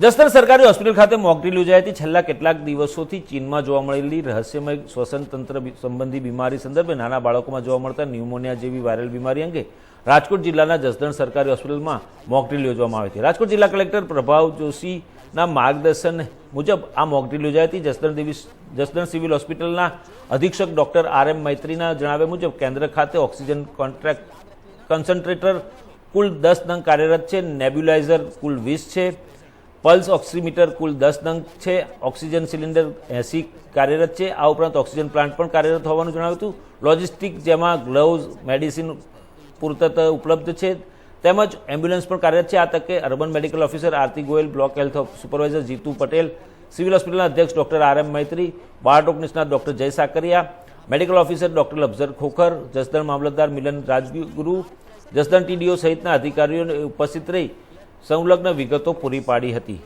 જસદણ સરકારી હોસ્પિટલ ખાતે મોકડ્રીલ યોજાઈ હતી. છેલ્લા કેટલાક દિવસોથી ચીનમાં જોવા મળેલી રહસ્યમય શ્વસન તંત્ર સંબંધી બીમારી સંદર્ભે નાના બાળકોમાં જોવા મળતા ન્યુમોનિયા જેવી વાયરલ બીમારી અંગે રાજકોટ જિલ્લાના જસદણ સરકારી હોસ્પિટલમાં મોકડ્રીલ યોજવામાં આવી હતી. રાજકોટ જિલ્લા કલેક્ટર પ્રભાવ જોશીના માર્ગદર્શન મુજબ આ મોકડ્રીલ યોજાઈ હતી. જસદણ દેવી જસદણ સિવિલ હોસ્પિટલના અધિક્ષક ડોક્ટર આર એમ મૈત્રીના જણાવ્યા મુજબ કેન્દ્ર ખાતે ઓક્સિજન કોન્ટ્રાક્ટ કન્સન્ટ્રેટર કુલ દસ નંગ કાર્યરત છે. નેબ્યુલાઇઝર કુલ વીસ છે. પલ્સ ઓક્સિમીટર કુલ દસ નંગ છે, ઓક્સિજન સિલિન્ડર એંસી કાર્યરત છે. આ ઉપરાંત ઓક્સિજન પ્લાન્ટ પણ કાર્યરત હોવાનું જણાવ્યું હતું. લોજિસ્ટિક જેમાં ગ્લવ્સ, મેડિસિન પૂરતત ઉપલબ્ધ છે. તેમજ એમ્બ્યુલન્સ પણ કાર્યરત છે. આ તકે urban medical officer Aarti Goyal, block health supervisor Jitu Patel, civil હોસ્પિટલના અધ્યક્ષ ડોક્ટર આર એમ મૈત્રી બાળરોગ નિષ્ણાત doctor Jay Sakariya, medical officer doctor Afzar Khokhar, Jasdan મામલતદાર મિલન રાજગુરુ, જસદણ ટીડીઓ સહિતના અધિકારીઓ ઉપસ્થિત રહી. સંલગ્ન વિગતો પૂરી પાડી હતી.